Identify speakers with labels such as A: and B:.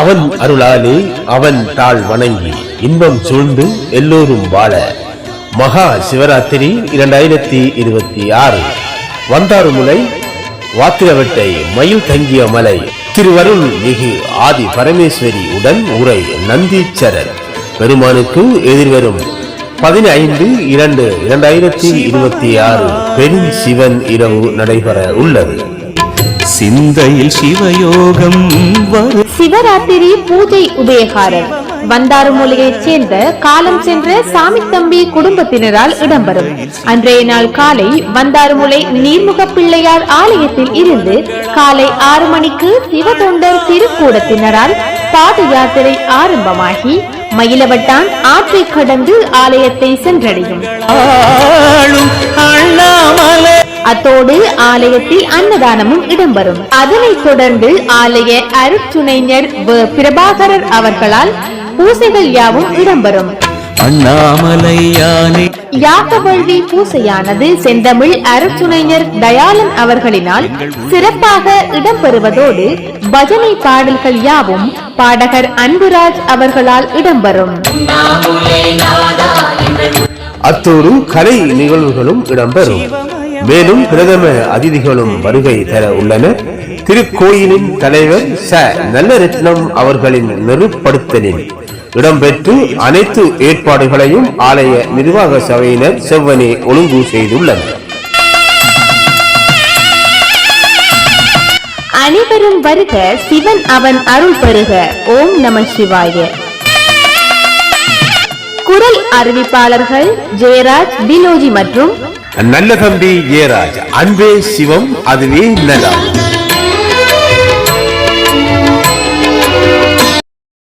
A: அவன் அருளாலே அவன் தாள் வணங்கி இன்பம் சூழ்ந்து எல்லோரும் வாழ. மகா சிவராத்திரி இரண்டாயிரத்தி இருபத்தி ஆறு. வந்தாறுமுலை வாத்திரவட்டை மயில் தங்கிய மலை. திருவருள் மிகு ஆதி பரமேஸ்வரி உடன் உரை நந்தீச்சரர் பெருமானுக்கு எதிர்வரும் பதினைந்து இரண்டு இரண்டாயிரத்தி இருபத்தி ஆறு பெரும் சிவன் இரவு நடைபெற உள்ளது.
B: சிந்தையில் சிவயோகம் வரு
C: சிவராத்திரி பூஜை உபயகாரர். வந்தாறுமூலையைச் சேர்ந்த காலம் சென்ற சாமி தம்பி குடும்பத்தினரால் இடம்பெறும். அன்றைய நாள் காலை வந்தாறுமுலை நீர்முக பிள்ளையார் ஆலயத்தில் இருந்து காலை ஆறு மணிக்கு சிவதொண்டர் திருக்கூடத்தினரால் பாத யாத்திரை ஆரம்பமாகி மயிலவட்டான் ஆற்றை கடந்து ஆலயத்தை சென்றடையும். அத்தோடு ஆலயத்தில் அன்னதானமும் இடம்பெறும். அதனைத் தொடர்ந்து ஆலய அருட்சுணைஞர் வ. பிரபாகரர் அவர்களால் பூசைகள் யாவும் இடம்பெறும்.
B: அண்ணாமலை யானை
C: யாகவழி பூசையானது செந்தமிழ் அருட்சுணைஞர் தயாளன் அவர்களினால் சிறப்பாக இடம்பெறுவதோடு பஜனை பாடல்கள் யாவும் பாடகர் அன்புராஜ் அவர்களால் இடம்பெறும்.
A: அத்தோடு கலை நிகழ்வுகளும் இடம்பெறும். மேலும் பிரதம அதிதிகளும் வருகை தர உள்ளனர். திருக்கோயிலின் தலைவர் ச. நல்லரத்னம் அவர்களின் நெருப்படுத்தலில் இடம்பெற்று அனைத்து ஏற்பாடுகளையும் ஆலய நிர்வாக சபையினர் செவ்வனே ஒழுங்கு செய்துள்ளனர்.
C: அனைவரும் வருக சிவன் அவன் அருள் பெறுக. ஓம் நம சிவாய. குரல் அறிவிப்பாளர்கள் ஜெயராஜ் பிலோஜி மற்றும்
A: நல்ல தம்பி ஏராஜ் அன்பே சிவம் அதுவே நலம்.